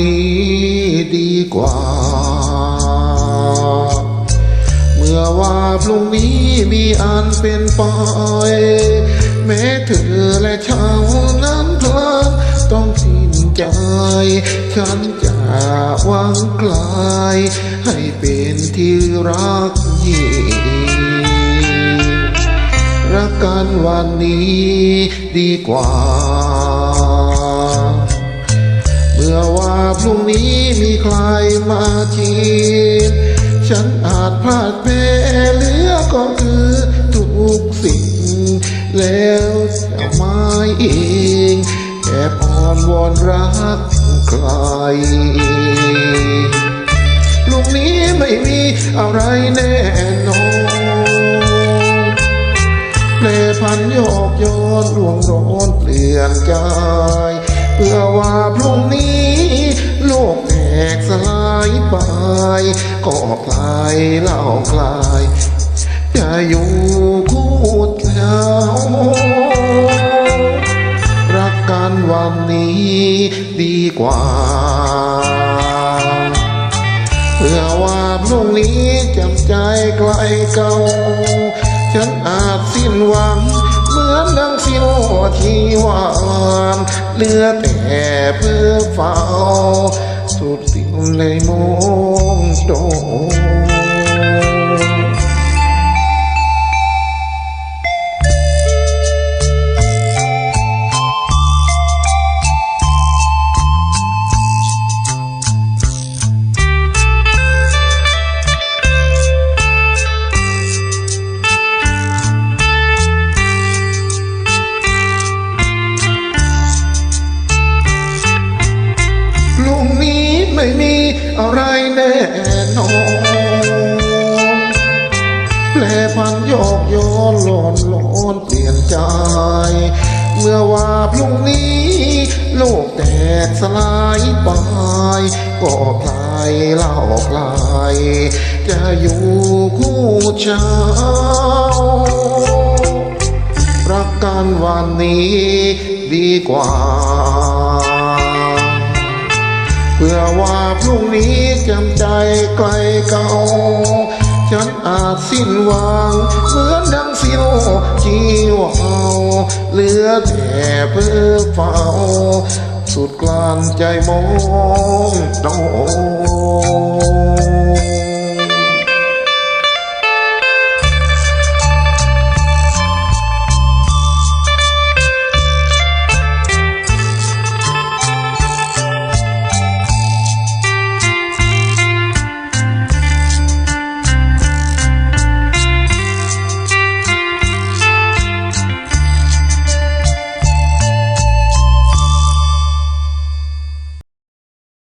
นี้ดีกว่า เมื่อว่าพรุ่งนี้มีอันเป็นปอยแม้เธอและฉันนั้นพลันต้องสิ้นใจ ฉันจะวางกลาย ให้เป็นที่รักยิ่งรักกันวันนี้ดีกว่า เมื่อว่าพรุ่งนี้มีใครมาจีบฉันอาจพลาดแพ้เหลือก็คือทุกสิ่ง แล้วจะไม่เองแอบอ่อนวอนรักใครลูกนี้ไม่มีอะไรแน่นอนเพลพันโยกโยนร่วงร้อนเปลี่ยนใจเพื่อว่าพรุ่ง ก็คลายเล่าคลาย จะอยู่คู่เจ้ารักกันวันนี้ดีกว่าเพื่อว่าพรุ่งนี้จำใจไกลเก่า ฉันอาจสิ้นหวังเหมือนดังสิโนที่หวานเหลือแต่เพื่อเฝ้าสุดสิ่งในมู นี้ไม่มีอะไรแน่นอนแปลพันโยกโยนหลอนหลอนเปลี่ยนใจ เมื่อว่าพรุ่งนี้ โลกแตกสลายไป ก็คลายเล่าคลาย จะอยู่คู่เช้ารักกันวันนี้ดีกว่า พื่อว่าพรุ่งนี้จำใจไกลเก่า ฉันอาจสิ้นหวังเหมือนดังสิโนจีวาเหลือแต่เพื่อเฝ้า สุดกลานใจมองโอ